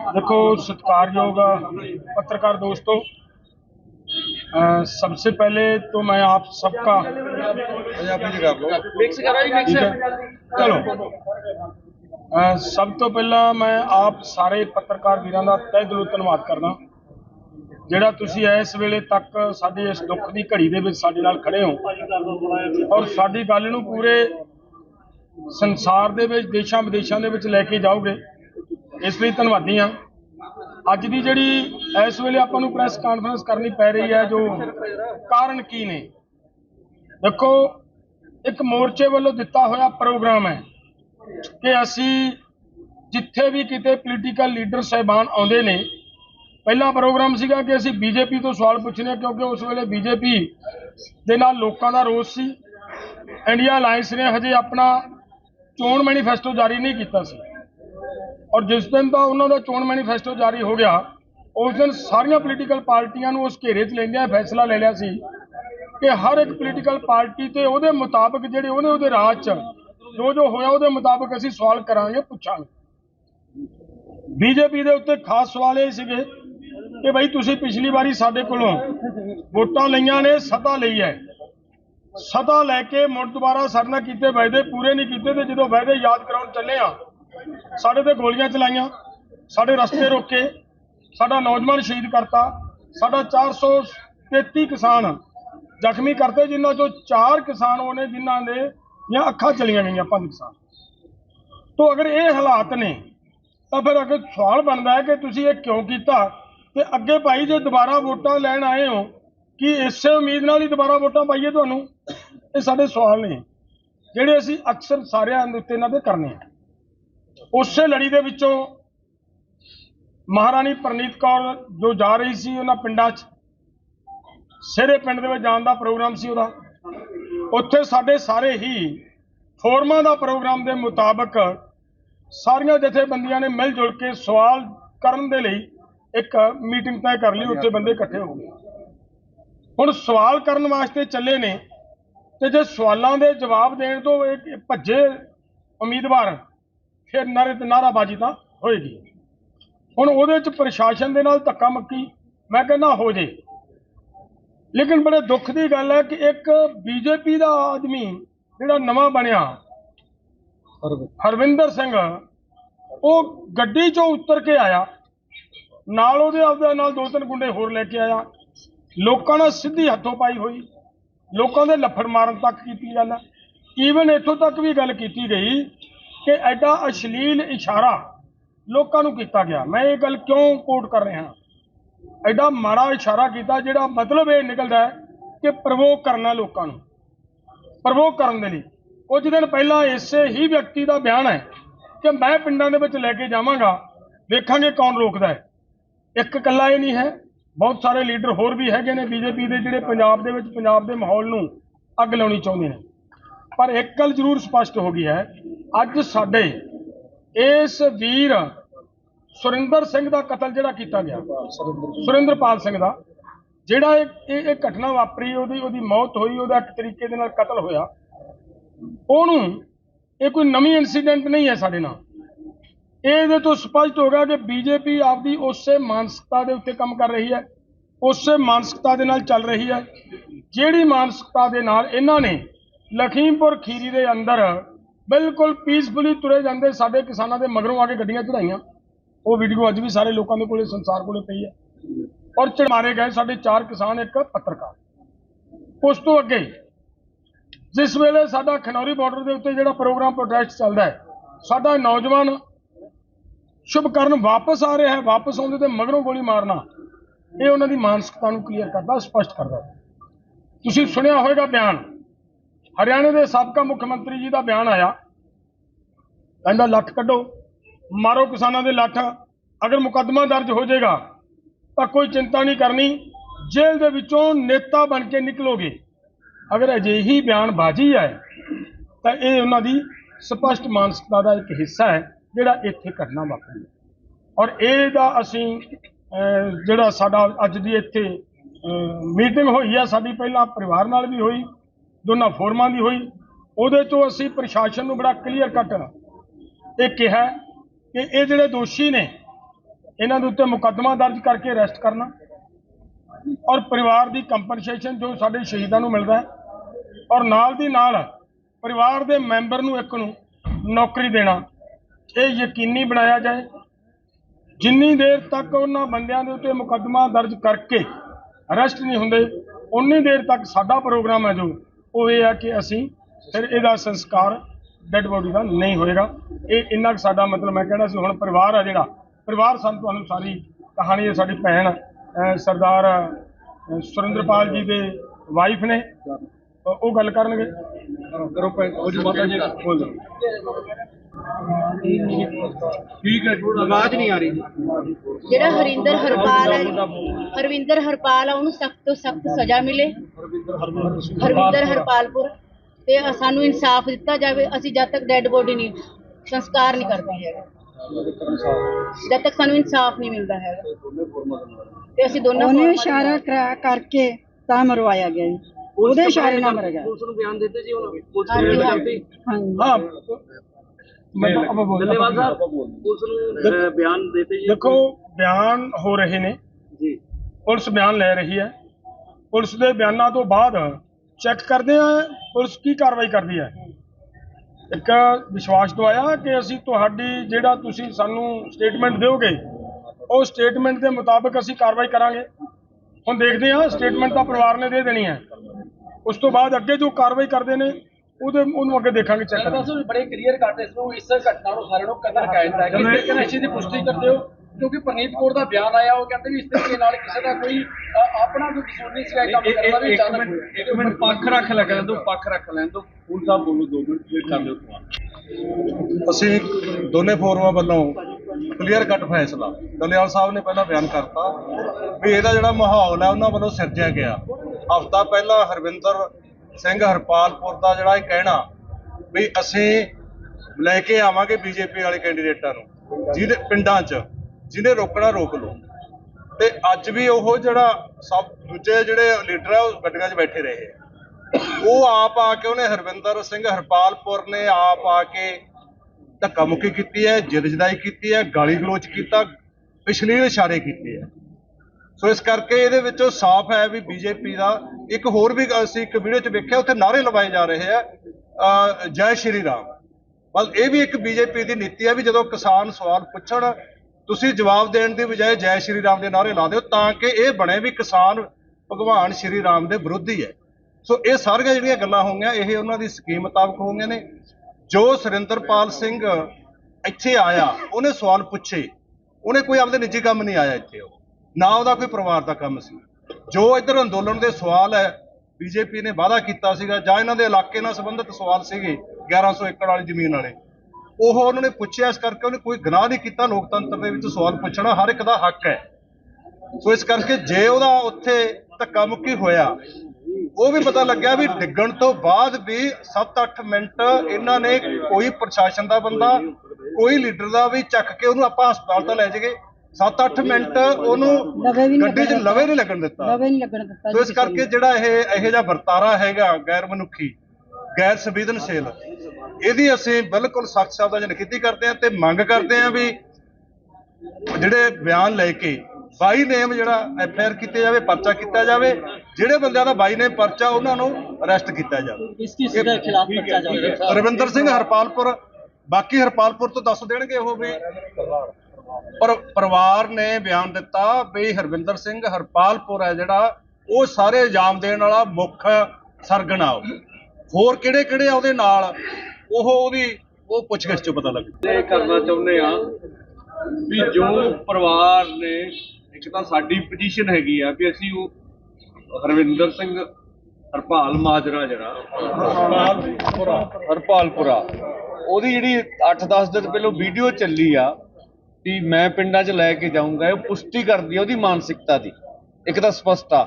देखो सत्कारयोग पत्रकार दोस्तों अ, सबसे पहले तो मैं आप सबका ਪੰਜਾਬੀ ਚ ਕਰ ਲਓ ਮਿਕਸ ਕਰੋ ਜੀ ਠੀਕ ਮਿਕਸ ਹੈ ਚਲੋ ਅ, ਸਭ ਤੋਂ ਪਹਿਲਾਂ ਮੈਂ ਆਪ ਸਾਰੇ ਪੱਤਰਕਾਰ ਵੀਰਾਂ ਦਾ ਤਹਿ ਦਿਲੋਂ ਧੰਨਵਾਦ ਕਰਦਾ ਜਿਹੜਾ ਤੁਸੀਂ ਇਸ ਵੇਲੇ ਤੱਕ ਸਾਡੀ ਇਸ ਦੁੱਖ ਦੀ ਘੜੀ ਦੇ ਵਿੱਚ ਸਾਡੇ ਨਾਲ ਖੜੇ ਹੋ ਔਰ ਸਾਡੀ ਗੱਲ ਨੂੰ ਪੂਰੇ ਸੰਸਾਰ ਦੇ ਵਿੱਚ ਦੇਸ਼ਾਂ ਵਿਦੇਸ਼ਾਂ ਦੇ ਵਿੱਚ ਲੈ ਕੇ ਜਾਓਗੇ ਇਸ ਲਈ ਧੰਨਵਾਦੀ ਹਾਂ। ਅੱਜ ਦੀ ਜਿਹੜੀ, ਇਸ ਵੇਲੇ ਆਪਾਂ ਨੂੰ ਪ੍ਰੈਸ ਕਾਨਫਰੰਸ ਕਰਨੀ ਪੈ ਰਹੀ ਹੈ, ਜੋ ਕਾਰਨ ਕੀ ਨੇ। ਦੇਖੋ, ਇੱਕ ਮੋਰਚੇ ਵੱਲੋਂ ਦਿੱਤਾ ਹੋਇਆ ਪ੍ਰੋਗਰਾਮ ਹੈ ਕਿ ਅਸੀਂ ਜਿੱਥੇ ਵੀ ਕਿਤੇ ਪੋਲੀਟੀਕਲ ਲੀਡਰ ਸਹਿਬਾਨ ਆਉਂਦੇ ਨੇ, ਪਹਿਲਾ ਪ੍ਰੋਗਰਾਮ ਸੀਗਾ ਕਿ ਅਸੀਂ ਬੀਜੇਪੀ ਤੋਂ ਸਵਾਲ ਪੁੱਛਣੇ ਕਿਉਂਕਿ ਉਸ ਵੇਲੇ ਬੀਜੇਪੀ ਦੇ ਨਾਲ ਲੋਕਾਂ ਦਾ ਰੋਸ ਸੀ। ਇੰਡੀਆ ਅਲਾਈਅੰਸ ਨੇ ਹਜੇ ਆਪਣਾ ਚੋਣ ਮੈਨੀਫੈਸਟੋ ਜਾਰੀ ਨਹੀਂ ਕੀਤਾ ਸੀ। ਔਰ ਜਿਸ ਦਿਨ ਦਾ ਉਹਨਾਂ ਦਾ ਚੋਣ ਮੈਨੀਫੈਸਟੋ ਜਾਰੀ ਹੋ ਗਿਆ, ਉਸ ਦਿਨ ਸਾਰੀਆਂ ਪੋਲੀਟੀਕਲ ਪਾਰਟੀਆਂ ਨੂੰ ਉਸ ਘੇਰੇ 'ਚ ਲੈਂਦਿਆਂ ਫੈਸਲਾ ਲੈ ਲਿਆ ਸੀ ਕਿ ਹਰ ਇੱਕ ਪੋਲੀਟੀਕਲ ਪਾਰਟੀ ਤੇ ਉਹਦੇ ਮੁਤਾਬਕ ਜਿਹੜੇ ਉਹਨੇ ਉਹਦੇ ਰਾਜ 'ਚ ਜੋ ਜੋ ਹੋਇਆ ਉਹਦੇ ਮੁਤਾਬਕ ਅਸੀਂ ਸਵਾਲ ਕਰਾਂਗੇ, ਪੁੱਛਾਂਗੇ। ਬੀਜੇਪੀ ਦੇ ਉੱਤੇ ਖਾਸ ਸਵਾਲ ਇਹ ਸੀਗੇ ਕਿ ਬਈ ਤੁਸੀਂ ਪਿਛਲੀ ਵਾਰੀ ਸਾਡੇ ਕੋਲੋਂ ਵੋਟਾਂ ਲਈਆਂ ਨੇ, ਸਤਾ ਲਈ ਹੈ। ਸਤਾ ਲੈ ਕੇ ਮੁੜ ਦੁਬਾਰਾ ਸਰਨਾ ਕੀਤੇ, ਵਾਅਦੇ ਪੂਰੇ ਨਹੀਂ ਕੀਤੇ ਤੇ ਜਦੋਂ ਵਾਅਦੇ ਯਾਦ ਕਰਾਉਣ ਚੱਲੇ ਆ ਸਾਡੇ ਤੇ ਗੋਲੀਆਂ ਚਲਾਈਆਂ, ਸਾਡੇ ਰਸਤੇ ਰੋਕੇ, ਸਾਡਾ ਨੌਜਵਾਨ ਸ਼ਹੀਦ ਕਰਤਾ, ਸਾਡਾ 433 ਕਿਸਾਨ ਜ਼ਖਮੀ ਕਰਤੇ, ਜਿਨ੍ਹਾਂ ਚੋਂ ਚਾਰ ਕਿਸਾਨ ਉਹ ਨੇ ਜਿਨ੍ਹਾਂ ਦੇ ਜਾਂ ਅੱਖਾਂ ਚਲੀਆਂ ਗਈਆਂ, ਪੰਜ ਕਿਸਾਨ। ਤੋਂ ਅਗਰ ਇਹ ਹਾਲਾਤ ਨੇ, ਤਾਂ ਫਿਰ ਅਗਰ ਸਵਾਲ ਬਣਦਾ ਹੈ ਕਿ ਤੁਸੀਂ ਇਹ ਕਿਉਂ ਕੀਤਾ? ਤੇ ਅੱਗੇ ਭਾਈ, ਜੇ ਦੁਬਾਰਾ ਵੋਟਾਂ ਲੈਣ ਆਏ ਹੋ, ਕਿ ਇਸੇ ਉਮੀਦ ਨਾਲ ਹੀ ਦੁਬਾਰਾ ਵੋਟਾਂ ਪਾਈਏ ਤੁਹਾਨੂੰ? ਇਹ ਸਾਡੇ ਸਵਾਲ ਨੇ, ਜਿਹੜੇ ਅਸੀਂ ਅਕਸਰ ਸਾਰਿਆਂ ਦੇ ਉੱਤੇ ਇਹਨਾਂ ਦੇ ਕਰਨੇ ਆ। ਉਸੇ ਲੜੀ ਦੇ ਵਿੱਚੋਂ ਮਹਾਰਾਣੀ ਪ੍ਰਨੀਤ ਕੌਰ ਜੋ ਜਾ ਰਹੀ ਸੀ ਉਹਨਾਂ ਪਿੰਡਾਂ 'ਚ ਸਿਰੇ ਪਿੰਡ ਦੇ ਵਿੱਚ ਜਾਣ ਦਾ ਪ੍ਰੋਗਰਾਮ ਸੀ ਉਹਦਾ। ਉੱਥੇ ਸਾਡੇ ਸਾਰੇ ਹੀ ਫੋਰਮਾਂ ਦਾ ਪ੍ਰੋਗਰਾਮ ਦੇ ਮੁਤਾਬਕ ਸਾਰੀਆਂ ਜਥੇਬੰਦੀਆਂ ਨੇ ਮਿਲ ਜੁਲ ਕੇ ਸਵਾਲ ਕਰਨ ਦੇ ਲਈ ਇੱਕ ਮੀਟਿੰਗ ਤੈਅ ਕਰ ਲਈ, ਉੱਥੇ ਬੰਦੇ ਇਕੱਠੇ ਹੋ ਗਏ। ਹੁਣ ਸਵਾਲ ਕਰਨ ਵਾਸਤੇ ਚੱਲੇ ਨੇ ਤੇ ਜੇ ਸਵਾਲਾਂ ਦੇ ਜਵਾਬ ਦੇਣ ਤੋਂ ਇਹ ਇਹ ਭੱਜੇ ਉਮੀਦਵਾਰ ਫਿਰ ਨਾਰੇ ਤੇ ਨਾਰਾਬਾਜ਼ੀ ਤਾਂ ਹੋਏਗੀ। ਹੁਣ ਉਹਦੇ ਚ ਪ੍ਰਸ਼ਾਸਨ ਦੇ ਨਾਲ ਧੱਕਾ ਮੱਕੀ ਮੈਂ ਕਹਿੰਦਾ ਹੋ ਜੇ। ਲੇਕਿਨ ਬੜੇ ਦੁੱਖ ਦੀ ਗੱਲ ਹੈ ਕਿ ਇੱਕ ਬੀਜੇਪੀ ਦਾ ਆਦਮੀ ਜਿਹੜਾ ਨਵਾਂ ਬਣਿਆ ਹਰਵਿੰਦਰ। ਸਿੰਘ ਉਹ ਗੱਡੀ ਚੋਂ ਉਤਰ ਕੇ ਆਇਆ। ਨਾਲ ਉਹਦੇ ਆਪਦੇ ਨਾਲ ਦੋ ਤਿੰਨ ਗੁੰਡੇ ਹੋਰ ਲੈ ਕੇ ਆਇਆ। ਲੋਕਾਂ ਨਾਲ ਸਿੱਧੀ ਹੱਥੋਂ ਪਾਈ ਹੋਈ। ਲੋਕਾਂ ਦੇ ਲੱਫੜ ਮਾਰਨ ਤੱਕ ਕੀਤੀ ਗੱਲ ਈਵਨ ਇੱਥੋਂ ਤੱਕ ਵੀ ਗੱਲ ਕੀਤੀ ਗਈ ਕਿ ਐਡਾ ਅਸ਼ਲੀਲ ਇਸ਼ਾਰਾ ਲੋਕਾਂ ਨੂੰ ਕੀਤਾ ਗਿਆ। ਮੈਂ ਇਹ ਗੱਲ ਕਿਉਂ ਕੋਟ ਕਰ ਰਿਹਾ ਐਡਾ ਮਾੜਾ ਇਸ਼ਾਰਾ ਕੀਤਾ ਜਿਹੜਾ ਮਤਲਬ ਇਹ ਨਿਕਲਦਾ ਹੈ ਕਿ ਪ੍ਰਵੋਕ ਕਰਨਾ ਲੋਕਾਂ ਨੂੰ। ਪ੍ਰਵੋਕ ਕਰਨ ਦੇ ਲਈ। ਕੁਝ ਦਿਨ ਪਹਿਲਾਂ ਇਸੇ ਹੀ ਵਿਅਕਤੀ ਦਾ ਬਿਆਨ ਹੈ ਕਿ ਮੈਂ ਪਿੰਡਾਂ ਦੇ ਵਿੱਚ ਲੈ ਕੇ ਜਾਵਾਂਗਾ। ਵੇਖਾਂਗੇ ਕੌਣ ਰੋਕਦਾ ਹੈ। ਇੱਕ ਇਕੱਲਾ ਇਹ ਨਹੀਂ ਹੈ, ਬਹੁਤ ਸਾਰੇ ਲੀਡਰ ਹੋਰ ਵੀ ਹੈਗੇ ਨੇ। ਬੀਜੇਪੀ ਦੇ ਜਿਹੜੇ ਪੰਜਾਬ ਦੇ ਵਿੱਚ, ਪੰਜਾਬ ਦੇ ਮਾਹੌਲ ਨੂੰ ਅੱਗ ਲਾਉਣੀ ਚਾਹੁੰਦੇ ਨੇ। ਪਰ ਇੱਕ ਗੱਲ ਜ਼ਰੂਰ ਸਪਸ਼ਟ ਹੋ ਗਈ ਹੈ। ਅੱਜ ਸਾਡੇ ਇਸ ਵੀਰ ਸੁਰਿੰਦਰ ਸਿੰਘ ਦਾ ਕਤਲ ਜਿਹੜਾ ਕੀਤਾ ਗਿਆ। ਸੁਰਿੰਦਰਪਾਲ ਸਿੰਘ ਦਾ, ਜਿਹੜਾ ਇਹ ਇਹ ਘਟਨਾ ਵਾਪਰੀ, ਉਹਦੀ ਉਹਦੀ ਮੌਤ ਹੋਈ, ਉਹਦਾ ਇੱਕ ਤਰੀਕੇ ਦੇ ਨਾਲ ਕਤਲ ਹੋਇਆ। ਉਹਨੂੰ ਇਹ ਕੋਈ ਨਵੀਂ ਇਨਸੀਡੈਂਟ ਨਹੀਂ ਹੈ ਸਾਡੇ ਨਾਲ। ਇਹਦੇ ਤੋਂ ਸਪਸ਼ਟ ਹੋ ਗਿਆ ਕਿ ਬੀਜੇਪੀ ਆਪਦੀ ਉਸੇ ਮਾਨਸਿਕਤਾ ਦੇ ਉੱਤੇ ਕੰਮ ਕਰ ਰਹੀ ਹੈ, ਉਸੇ ਮਾਨਸਿਕਤਾ ਦੇ ਨਾਲ ਚੱਲ ਰਹੀ ਹੈ। ਜਿਹੜੀ ਮਾਨਸਿਕਤਾ ਦੇ ਨਾਲ ਇਹਨਾਂ ਨੇ ਲਖੀਮਪੁਰ ਖੀਰੀ ਦੇ ਅੰਦਰ ਬਿਲਕੁਲ ਪੀਸਫੁਲੀ ਤੁਰੇ ਜਾਂਦੇ ਸਾਡੇ ਕਿਸਾਨਾਂ ਦੇ ਮਗਰੋਂ ਆ ਕੇ ਗੱਡੀਆਂ ਚੜਾਈਆਂ। ਉਹ ਵੀਡੀਓ ਅੱਜ ਵੀ ਸਾਰੇ ਲੋਕਾਂ ਦੇ ਕੋਲੇ, ਸੰਸਾਰ ਕੋਲੇ ਪਈ ਹੈ। ਔਰ ਚੜ ਮਾਰੇ ਗਏ ਸਾਡੇ ਚਾਰ ਕਿਸਾਨ, ਇੱਕ ਪੱਤਰਕਾਰ। ਉਸ ਤੋਂ ਅੱਗੇ, ਜਿਸ ਵੇਲੇ ਸਾਡਾ ਖਨੌਰੀ ਬਾਰਡਰ ਦੇ ਉੱਤੇ ਜਿਹੜਾ ਪ੍ਰੋਗਰਾਮ ਪ੍ਰੋਟੈਸਟ ਚੱਲਦਾ ਹੈ, ਸਾਡਾ ਨੌਜਵਾਨ ਸ਼ੁਭਕਰਨ ਵਾਪਸ ਆ ਰਿਹਾ ਹੈ, ਵਾਪਸ ਆਉਂਦੇ ਤੇ ਮਗਰੋਂ ਗੋਲੀ ਮਾਰਨਾ, ਇਹ ਉਹਨਾਂ ਦੀ ਮਾਨਸਿਕਤਾ ਨੂੰ ਕਲੀਅਰ ਕਰਦਾ, ਸਪਸ਼ਟ ਕਰਦਾ। ਤੁਸੀਂ ਸੁਣਿਆ ਹੋਵੇਗਾ ਬਿਆਨ। ਹਰਿਆਣੇ ਦੇ ਸਾਬਕਾ ਮੁੱਖ ਮੰਤਰੀ ਜੀ ਦਾ ਬਿਆਨ ਆਇਆ। ਕਹਿੰਦਾ ਲੱਠ ਕੱਢੋ, ਮਾਰੋ ਕਿਸਾਨਾਂ ਦੇ ਲੱਠ। ਅਗਰ ਮੁਕੱਦਮਾ ਦਰਜ ਹੋ ਜਾਏਗਾ, ਤਾਂ ਕੋਈ ਚਿੰਤਾ ਨਹੀਂ ਕਰਨੀ। ਜੇਲ੍ਹ ਦੇ ਵਿੱਚੋਂ ਨੇਤਾ ਬਣ ਕੇ ਨਿਕਲੋਗੇ। ਅਗਰ ਅਜਿਹੀ ਬਿਆਨਬਾਜ਼ੀ ਹੈ ਤਾਂ ਇਹ ਉਹਨਾਂ ਦੀ ਸਪਸ਼ਟ ਮਾਨਸਿਕਤਾ ਦਾ ਇੱਕ ਹਿੱਸਾ ਹੈ, ਜਿਹੜਾ ਇੱਥੇ ਘਟਨਾ ਵਾਪਰੀ ਔਰ ਇਹਦਾ ਅਸੀਂ ਜਿਹੜਾ ਸਾਡਾ ਅੱਜ ਦੀ ਇੱਥੇ ਮੀਟਿੰਗ ਹੋਈ ਆ, ਸਾਡੀ ਪਹਿਲਾਂ ਪਰਿਵਾਰ ਨਾਲ ਵੀ ਹੋਈ। ਦੋਨਾਂ ਫੋਰਮਾਂ ਦੀ ਹੋਈ। ਉਹਦੇ ਤੋਂ ਅਸੀਂ ਪ੍ਰਸ਼ਾਸਨ ਨੂੰ ਬੜਾ ਕਲੀਅਰ ਕੱਟ ਇਹ ਕਿਹਾ ਕਿ ਇਹ ਜਿਹੜੇ ਦੋਸ਼ੀ ਨੇ, ਇਹਨਾਂ ਦੇ ਉੱਤੇ ਮੁਕੱਦਮਾ ਦਰਜ ਕਰਕੇ ਅਰੈਸਟ ਕਰਨਾ। ਔਰ ਪਰਿਵਾਰ ਦੀ ਕੰਪਨਸੇਸ਼ਨ ਜੋ ਸਾਡੇ ਸ਼ਹੀਦਾਂ ਨੂੰ ਮਿਲਦਾ ਹੈ, ਔਰ ਨਾਲ ਦੀ ਨਾਲ ਪਰਿਵਾਰ ਦੇ ਮੈਂਬਰ ਨੂੰ ਇੱਕ ਨੂੰ ਨੌਕਰੀ ਦੇਣਾ। ਇਹ ਯਕੀਨੀ ਬਣਾਇਆ ਜਾਏ, ਜਿੰਨੀ ਦੇਰ ਤੱਕ ਉਹਨਾਂ ਬੰਦਿਆਂ ਦੇ ਉੱਤੇ ਮੁਕੱਦਮਾ ਦਰਜ ਕਰਕੇ ਅਰੈਸਟ ਨਹੀਂ ਹੁੰਦੇ ਉਨੀ ਦੇਰ ਤੱਕ ਸਾਡਾ ਪ੍ਰੋਗਰਾਮ ਹੈ ਜੋ ਉਹ ਇਹ ਆ ਕਿ ਅਸੀਂ ਫਿਰ ਇਹਦਾ ਸੰਸਕਾਰ ਡੈੱਡ ਬੋਡੀ ਦਾ ਨਹੀਂ ਹੋਏਗਾ। ਇਹ ਇੰਨਾ ਕੁ ਸਾਡਾ ਮਤਲਬ ਮੈਂ ਕਹਿਣਾ ਸੀ, ਹੁਣ ਪਰਿਵਾਰ ਆ ਜਿਹੜਾ, ਪਰਿਵਾਰ ਸਾਨੂੰ ਤੁਹਾਨੂੰ ਸਾਰੀ ਕਹਾਣੀ ਹੈ, ਸਾਡੀ ਭੈਣ ਸਰਦਾਰ ਸੁਰਿੰਦਰਪਾਲ ਜੀ ਦੇ ਵਾਈਫ ਨੇ, ਉਹ ਗੱਲ ਕਰਨਗੇ। ਕਰੋ ਪੈਨ ਉਹ ਜੀ ਮਾਤਾ ਜੀ ਬੋਲੋ ਠੀਕ ਹੈ ਆਵਾਜ਼ ਨਹੀਂ ਆ ਰਹੀ ਜੀ। ਜਿਹੜਾ ਹਰਿੰਦਰ ਹਰਪਾਲ ਹੈ ਹਰਵਿੰਦਰ ਹਰਪਾਲ ਆ ਉਹਨੂੰ ਸਖਤ ਤੋਂ ਸਖਤ ਸਜ਼ਾ ਮਿਲੇ। ਹਰਵਿੰਦਰ ਹਰਪਾਲਪੁਰ ਤੇ ਸਾਨੂੰ ਇਨਸਾਫ ਦਿੱਤਾ ਜਾਵੇ। ਅਸੀਂ ਜਦ ਤੱਕ ਡੈੱਡ ਬੋਡੀ ਨਹੀਂ ਸੰਸਕਾਰ ਨਹੀਂ ਕਰਦੇ ਹੈਗੇ। ਜਦ ਤੱਕ ਸਾਨੂੰ ਇਨਸਾਫ ਨਹੀਂ ਮਿਲਦਾ ਹੈਗਾ। ਤੇ ਅਸੀਂ ਦੋਨੋਂ ਉਹਨੇ ਇਸ਼ਾਰਾ ਕਰਾ ਕਰਕੇ ਤਾਂ ਮਰਵਾਇਆ ਗਿਆ ਜੀ ਉਹਦੇ ਇਸ਼ਾਰੇ ਨਾਲ ਮਰ ਗਿਆ ਪੁਲਿਸ ਨੂੰ ਬਿਆਨ ਦਿੱਤੇ ਜੀ ਹੁਣ। ਪੁਲਿਸ ਨੇ। ਦਿੱਤੀ। ਹਾਂਜੀ। ਹਾਂ। ਮੈਂ ਆਪਾਂ ਬੋਲ ਧੰਨਵਾਦ ਸਾਹਿਬ। ਪੁਲਿਸ ਨੂੰ ਬਿਆਨ ਦਿੱਤੇ ਜੀ। ਦੇਖੋ ਬਿਆਨ ਹੋ ਰਹੇ ਨੇ। ਜੀ। ਪੁਲਿਸ ਬਿਆਨ ਲੈ ਰਹੀ ਹੈ। ਪੁਲਿਸ ਦੇ ਬਿਆਨਾਂ ਤੋਂ ਬਾਅਦ ਚੈੱਕ ਕਰਦੇ ਆ ਪੁਲਿਸ ਕੀ ਕਾਰਵਾਈ ਕਰਦੀ ਹੈ। ਇੱਕ ਵਿਸ਼ਵਾਸ ਦਵਾਇਆ ਕਿ ਅਸੀਂ ਤੁਹਾਡੀ ਜਿਹੜਾ ਤੁਸੀਂ ਸਾਨੂੰ ਸਟੇਟਮੈਂਟ ਦਿਓਗੇ ਉਹ ਸਟੇਟਮੈਂਟ ਦੇ ਮੁਤਾਬਕ ਅਸੀਂ ਕਾਰਵਾਈ ਕਰਾਂਗੇ। ਹੁਣ ਦੇਖਦੇ ਹਾਂ ਸਟੇਟਮੈਂਟ ਤਾਂ ਪਰਿਵਾਰ ਨੇ ਦੇ ਦੇਣੀ ਹੈ। ਉਸ ਤੋਂ ਬਾਅਦ ਅੱਗੇ ਜੋ ਕਾਰਵਾਈ ਕਰਦੇ ਨੇ ਉਹਦੇ ਉਹਨੂੰ ਅੱਗੇ ਦੇਖਾਂਗੇ ਚੈੱਕ ਕਰਾਂਗੇ। ਤੁਸੀਂ ਬੜੇ ਕਲੀਅਰ ਕਰਦੇ ਇਸ ਨੂੰ ਇਸ ਘਟਨਾ ਨੂੰ ਸਾਰਿਆਂ ਨੂੰ ਕਦਰ ਕਾਇਦਾ ਹੈ ਤਰੀਕੇ ਨਾਲ ਇਸ ਚੀਜ਼ ਦੀ ਪੁਸ਼ਟੀ ਕਰਦੇ ਹੋ ਕਿਉਂਕਿ ਪ੍ਰਨੀਤ ਕੌਰ ਦਾ ਬਿਆਨ ਆਇਆ ਉਹ ਕਹਿੰਦੇ ਵੀ ਇਸ ਤਰੀਕੇ ਨਾਲ ਕਿਸੇ ਦਾ ਕੋਈ ਆਪਣਾ ਕੋਈ ਕਸੂਰ ਨਹੀਂ ਸੀਗਾ ਇਹ ਕੰਮ ਕਰਨ ਦਾ ਵੀ ਇੱਕ ਅਚਾਨਕ। ਇੱਕ ਮਿੰਟ ਪੱਖ ਰੱਖ ਲੈ ਕਹਿੰਦੇ ਪੱਖ ਰੱਖ ਲੈਣ ਤੋਂ ਹੁਣ ਸਾਹਿਬ ਬੋਲੋ 2 ਮਿੰਟ ਵੇਟ ਕਰ ਲਿਓ ਤੁਹਾਨੂੰ ਅਸੀਂ ਦੋਨੇ ਫੋਰਮਾਂ ਵੱਲੋਂ ਕਲੀਅਰ ਕੱਟ ਫੈਸਲਾ। ਦਲਿਆਲ ਸਾਹਿਬ ਨੇ ਪਹਿਲਾਂ ਬਿਆਨ ਕਰਤਾ ਵੀ ਇਹਦਾ ਜਿਹੜਾ ਮਾਹੌਲ ਹੈ, ਉਹਨਾਂ ਵੱਲੋਂ ਸਿਰਜਿਆ ਗਿਆ। ਹਫਤਾ ਪਹਿਲਾਂ ਹਰਵਿੰਦਰ ਸਿੰਘ ਹਰਪਾਲਪੁਰ ਦਾ ਜਿਹੜਾ ਇਹ ਕਹਿਣਾ ਵੀ ਅਸੀਂ ਲੈ ਕੇ ਆਵਾਂਗੇ ਬੀਜੇਪੀ ਵਾਲੇ ਕੈਂਡੀਡੇਟਾਂ ਨੂੰ, ਜਿਹਦੇ ਪਿੰਡਾਂ 'ਚ, ਜਿਹਨੇ ਰੋਕਣਾ ਰੋਕ ਲਓ। ਤੇ ਅੱਜ ਵੀ ਉਹ ਜਿਹੜਾ ਸਭ ਦੂਜੇ ਜਿਹੜੇ ਲੀਡਰ ਆ, ਉਹ ਗੱਡੀਆਂ 'ਚ ਬੈਠੇ ਰਹੇ। ਉਹ ਆਪ ਆ ਕੇ ਉਹਨੇ ਹਰਵਿੰਦਰ ਸਿੰਘ ਹਰਪਾਲਪੁਰ ਨੇ ਆਪ ਆ ਕੇ ਧੱਕਾ ਮੁੱਕੀ ਕੀਤੀ ਹੈ, ਜਿਦਜਦਾਈ ਕੀਤੀ ਹੈ ਗਾਲੀ ਗਲੋਚ ਕੀਤਾ ਪਿਛਲੇ ਇਸ਼ਾਰੇ ਕੀਤੇ ਹੈ ਸੋ ਇਸ ਕਰਕੇ ਇਹਦੇ ਵਿੱਚੋਂ ਸਾਫ਼ ਹੈ ਵੀ ਬੀਜੇਪੀ ਦਾ ਇੱਕ ਹੋਰ ਵੀ ਅਸੀਂ ਇੱਕ ਵੀਡੀਓ 'ਚ ਵੇਖਿਆ, ਉੱਥੇ ਨਾਰੇ ਲਵਾਏ ਜਾ ਰਹੇ ਆ ਜੈ ਸ਼੍ਰੀ ਰਾਮ। ਬਸ ਇਹ ਵੀ ਇੱਕ ਬੀਜੇਪੀ ਦੀ ਨੀਤੀ ਹੈ ਵੀ ਜਦੋਂ ਕਿਸਾਨ ਸਵਾਲ ਪੁੱਛਣ, ਤੁਸੀਂ ਜਵਾਬ ਦੇਣ ਦੀ ਬਜਾਏ ਜੈ ਸ਼੍ਰੀ ਰਾਮ ਦੇ ਨਾਰੇ ਲਾ ਦਿਓ, ਤਾਂ ਕਿ ਇਹ ਬਣੇ ਵੀ ਕਿਸਾਨ ਭਗਵਾਨ ਸ਼੍ਰੀ ਰਾਮ ਦੇ ਵਿਰੋਧੀ ਹੈ। ਸੋ ਇਹ ਸਾਰੀਆਂ ਜਿਹੜੀਆਂ ਗੱਲਾਂ ਹੋਈਆਂ, ਇਹ ਉਹਨਾਂ ਦੀ ਸਕੀਮ ਮੁਤਾਬਕ ਹੋਈਆਂ ਨੇ। ਜੋ ਸੁਰਿੰਦਰਪਾਲ ਸਿੰਘ ਇੱਥੇ ਆਇਆ, ਉਹਨੇ ਸਵਾਲ ਪੁੱਛੇ। ਉਹਨੇ ਕੋਈ ਆਪਦੇ ਨਿੱਜੀ ਕੰਮ ਨਹੀਂ ਆਇਆ ਇੱਥੇ ਉਹ। ਨਾ ਉਹਦਾ ਕੋਈ ਪਰਿਵਾਰ ਦਾ ਕੰਮ ਸੀ। ਜੋ ਇੱਧਰ ਅੰਦੋਲਨ ਦੇ ਸਵਾਲ ਹੈ, ਬੀਜੇਪੀ ਨੇ ਵਾਅਦਾ ਕੀਤਾ ਸੀਗਾ, ਜਾਂ ਇਹਨਾਂ ਦੇ ਇਲਾਕੇ ਨਾਲ ਸੰਬੰਧਿਤ ਸਵਾਲ ਸੀਗੇ 1100 ਏਕੜ ਵਾਲੀ ਜ਼ਮੀਨ ਵਾਲੇ। ਉਹ ਉਹਨਾਂ ਨੇ ਪੁੱਛਿਆ, ਇਸ ਕਰਕੇ ਉਹਨੇ ਕੋਈ ਗੁਨਾਹ ਨਹੀਂ ਕੀਤਾ, ਲੋਕਤੰਤਰ ਦੇ ਵਿੱਚ ਸਵਾਲ ਪੁੱਛਣਾ ਹਰ ਇੱਕ ਦਾ ਹੱਕ ਹੈ। ਸੋ ਇਸ ਕਰਕੇ ਜੇ ਉਹਦਾ ਉੱਥੇ ਧੱਕਾ ਮੁੱਕੀ ਹੋਇਆ ਉਹ ਵੀ ਪਤਾ ਲੱਗਿਆ ਵੀ ਡਿੱਗਣ ਤੋਂ ਬਾਅਦ ਵੀ 7-8 ਮਿੰਟ ਇਹਨਾਂ ਨੇ ਕੋਈ ਪ੍ਰਸ਼ਾਸਨ ਦਾ ਬੰਦਾ ਕੋਈ ਲੀਡਰ ਦਾ ਵੀ ਚੱਕ ਕੇ ਉਹਨੂੰ ਆਪਾਂ ਹਸਪਤਾਲ ਤਾਂ ਲੈ ਜਾਈਏ। 7-8 ਮਿੰਟ ਉਹਨੂੰ ਗੱਡੀ 'ਚ ਲਵੇ ਨਹੀਂ ਲੱਗਣ ਦਿੱਤਾ। ਲਵੇ ਨਹੀਂ ਲੱਗਣ ਦਿੱਤਾ ਸੋ ਇਸ ਕਰਕੇ ਜਿਹੜਾ ਇਹ ਇਹੋ ਜਿਹਾ ਵਰਤਾਰਾ ਹੈਗਾ ਗੈਰ ਮਨੁੱਖੀ ਗੈਰ ਸੰਵੇਦਨਸ਼ੀਲ ਇਹਦੀ ਅਸੀਂ ਬਿਲਕੁਲ ਸਖਤ ਸ਼ਬਦਾਂ 'ਚ ਨਿਖੇਧੀ ਕਰਦੇ ਹਾਂ ਤੇ ਮੰਗ ਕਰਦੇ ਹਾਂ ਵੀ ਜਿਹੜੇ ਬਿਆਨ ਲੈ ਕੇ ਬਾਈ ਨੇਮ ਜਿਹੜਾ ਐਫ ਆਰ ਕੀਤਾ ਜਾਵੇ ਪਰਚਾ ਕੀਤਾ ਜਾਵੇ ਜਿਹੜੇ ਬੰਦਿਆਂ ਦਾ ਬਾਈ ਨੇਮ ਪਰਚਾ ਉਹਨਾਂ ਨੂੰ ਅਰੈਸਟ ਕੀਤਾ ਜਾਵੇ। ਇਸ ਕਿਸ ਦੇ ਖਿਲਾਫ ਪਰਚਾ ਜਾਵੇਗਾ ਰਵਿੰਦਰ ਸਿੰਘ ਹਰਪਾਲਪੁਰ ਬਾਕੀ ਹਰਪਾਲਪੁਰ ਤੋਂ ਦੱਸ ਦੇਣਗੇ ਉਹ ਵੀ। ਪਰ ਪਰਿਵਾਰ ਨੇ ਬਿਆਨ ਦਿੱਤਾ ਵੀ ਹਰਵਿੰਦਰ ਸਿੰਘ ਹਰਪਾਲਪੁਰ ਹੈ ਜਿਹੜਾ ਉਹ ਸਾਰੇ ਇਲਜ਼ਾਮ ਦੇਣ ਵਾਲਾ ਮੁੱਖ ਸਰਗਣਾ ਉਹ। ਹੋਰ ਕਿਹੜੇ ਕਿਹੜੇ ਆ ਉਹਦੇ ਨਾਲ? ਉਹ ਉਹਦੀ ਉਹ ਪੁੱਛਗਿੱਛ ਚੋਂ ਪਤਾ ਲੱਗ। ਇਹ ਕਰਨਾ ਚਾਹੁੰਦੇ ਆ ਵੀ ਜੋ ਪਰਿਵਾਰ ਨੇ ਇੱਕ ਤਾਂ ਸਾਡੀ ਪੋਜੀਸ਼ਨ ਹੈਗੀ ਆ ਵੀ ਅਸੀਂ ਉਹ ਹਰਵਿੰਦਰ ਸਿੰਘ ਹਰਪਾਲ ਮਾਜਰਾ ਜਿਹੜਾ, ਹਰਪਾਲਪੁਰਾ ਉਹਦੀ ਜਿਹੜੀ 8-10 ਦਿਨ ਪਹਿਲਾਂ ਵੀਡੀਓ ਚੱਲੀ ਆ ਵੀ ਮੈਂ ਪਿੰਡਾਂ 'ਚ ਲੈ ਕੇ ਜਾਊਂਗਾ, ਇਹ ਪੁਸ਼ਟੀ ਕਰਦੀ ਆ ਉਹਦੀ ਮਾਨਸਿਕਤਾ ਦੀ, ਇੱਕ ਤਾਂ ਸਪਸ਼ਟਤਾ।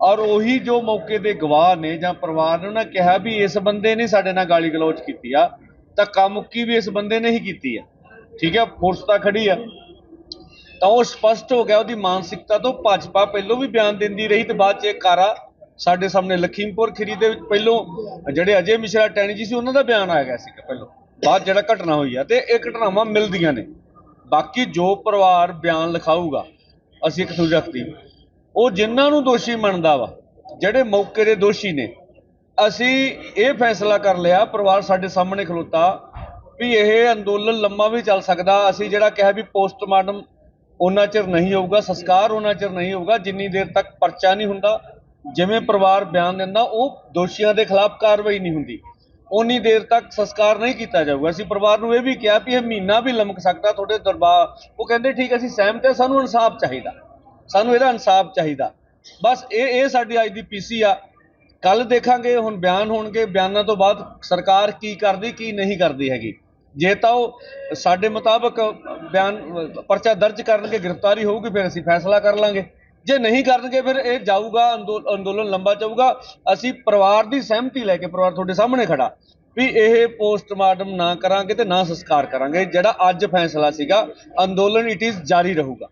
ਔਰ ਉਹੀ ਜੋ ਮੌਕੇ ਦੇ ਗਵਾਹ ਨੇ ਜਾਂ ਪਰਿਵਾਰ ਨੇ, ਉਹਨਾਂ ਕਿਹਾ ਵੀ ਇਸ ਬੰਦੇ ਨੇ ਸਾਡੇ ਨਾਲ ਗਾਲੀ ਗਲੋਚ ਕੀਤੀ ਆ ਧੱਕਾ ਮੁੱਕੀ ਵੀ ਇਸ ਬੰਦੇ ਨੇ ਹੀ ਕੀਤੀ ਆ। ਠੀਕ ਹੈ ਫੋਰਸ ਤਾਂ ਖੜੀ ਆ। ਤਾਂ ਉਹ ਸਪਸ਼ਟ ਹੋ ਗਿਆ ਉਹਦੀ ਮਾਨਸਿਕਤਾ ਤੋਂ ਭਾਜਪਾ ਪਹਿਲੋਂ ਵੀ ਬਿਆਨ ਦਿੰਦੀ ਰਹੀ ਤੇ ਬਾਅਦ ਚ ਇਹ ਕਾਰਾ ਸਾਡੇ ਸਾਹਮਣੇ ਲਖੀਮਪੁਰ ਖੀਰੀ ਦੇ ਵਿੱਚ ਪਹਿਲੋਂ ਜਿਹੜੇ ਅਜੇ ਮਿਸ਼ਰਾ ਟੈਣੀ ਜੀ ਸੀ, ਉਹਨਾਂ ਦਾ ਬਿਆਨ ਆ ਗਿਆ ਸੀ ਪਹਿਲੋਂ। ਬਾਅਦ ਜਿਹੜਾ ਘਟਨਾ ਹੋਈ ਆ ਤੇ ਇਹ ਘਟਨਾਵਾਂ ਮਿਲਦੀਆਂ ਨੇ। ਬਾਕੀ ਜੋ ਪਰਿਵਾਰ ਬਿਆਨ ਲਿਖਾਊਗਾ, ਅਸੀਂ ਇੱਕ ਥੋੜੀ ਰੱਖਦੀ ਉਹ ਜਿਨ੍ਹਾਂ ਨੂੰ ਦੋਸ਼ੀ ਮੰਨਦਾ ਵਾ, ਜਿਹੜੇ ਮੌਕੇ ਦੇ ਦੋਸ਼ੀ ਨੇ, ਅਸੀਂ ਇਹ ਫੈਸਲਾ ਕਰ ਲਿਆ, ਪਰਿਵਾਰ ਸਾਡੇ ਸਾਹਮਣੇ ਖਲੋਤਾ, ਵੀ ਇਹ ਅੰਦੋਲਨ ਲੰਮਾ ਵੀ ਚੱਲ ਸਕਦਾ, ਅਸੀਂ ਜਿਹੜਾ ਕਿਹਾ ਵੀ ਪੋਸਟਮਾਰਟਮ ਉਹਨਾਂ ਚਿਰ ਨਹੀਂ ਹੋਊਗਾ, ਸੰਸਕਾਰ ਉਹਨਾਂ ਚਿਰ ਨਹੀਂ ਹੋਊਗਾ, ਜਿੰਨੀ ਦੇਰ ਤੱਕ ਪਰਚਾ ਨਹੀਂ ਹੁੰਦਾ, ਜਿਵੇਂ ਪਰਿਵਾਰ ਬਿਆਨ ਦਿੰਦਾ, ਉਹ ਦੋਸ਼ੀਆਂ ਦੇ ਖਿਲਾਫ ਕਾਰਵਾਈ ਨਹੀਂ ਹੁੰਦੀ। ਉਨੀ ਦੇਰ ਤੱਕ ਸੰਸਕਾਰ ਨਹੀਂ ਕੀਤਾ ਜਾਊਗਾ। ਅਸੀਂ ਪਰਿਵਾਰ ਨੂੰ ਇਹ ਵੀ ਕਿਹਾ ਵੀ ਇਹ ਮਹੀਨਾ ਵੀ ਲੰਮਕ ਸਕਦਾ ਤੁਹਾਡੇ ਦਰਬਾਰ। ਉਹ ਕਹਿੰਦੇ, ਠੀਕ ਅਸੀਂ ਸਹਿਮਤ ਹਾਂ, ਸਾਨੂੰ ਇਨਸਾਫ ਚਾਹੀਦਾ। ਸਾਨੂੰ ਇਹਦਾ ਇਨਸਾਫ ਚਾਹੀਦਾ। ਬਸ ਇਹ ਇਹ ਸਾਡੀ ਅੱਜ ਦੀ ਪੀਸੀ ਆ। ਕੱਲ ਦੇਖਾਂਗੇ, ਹੁਣ ਬਿਆਨ ਹੋਣਗੇ। ਬਿਆਨਾਂ ਤੋਂ ਬਾਅਦ ਸਰਕਾਰ ਕੀ ਕਰਦੀ, ਕੀ ਨਹੀਂ ਕਰਦੀ ਹੈਗੀ। ਜੇ ਤਾਂ ਉਹ ਸਾਡੇ ਮੁਤਾਬਕ ਬਿਆਨ, ਪਰਚਾ ਦਰਜ ਕਰਨਗੇ, ਗ੍ਰਿਫਤਾਰੀ ਹੋਊਗੀ, ਫਿਰ ਅਸੀਂ ਫੈਸਲਾ ਕਰ ਲਾਂਗੇ। ਜੇ ਨਹੀਂ ਕਰਨਗੇ, ਫਿਰ ਇਹ ਜਾਊਗਾ ਅੰਦੋ- ਅੰਦੋਲਨ ਲੰਬਾ ਜਾਊਗਾ। ਅਸੀਂ ਪਰਿਵਾਰ ਦੀ ਸਹਿਮਤੀ ਲੈ ਕੇ ਪਰਿਵਾਰ ਤੁਹਾਡੇ ਸਾਹਮਣੇ ਖੜਾ ਵੀ ਇਹ ਪੋਸਟਮਾਰਟਮ ਨਾ ਕਰਾਂਗੇ ਤੇ ਨਾ ਸੰਸਕਾਰ ਕਰਾਂਗੇ, ਜਿਹੜਾ ਅੱਜ ਫੈਸਲਾ ਸੀਗਾ, ਅੰਦੋਲਨ ਇਟ ਇਜ਼ ਜਾਰੀ ਰਹੂਗਾ।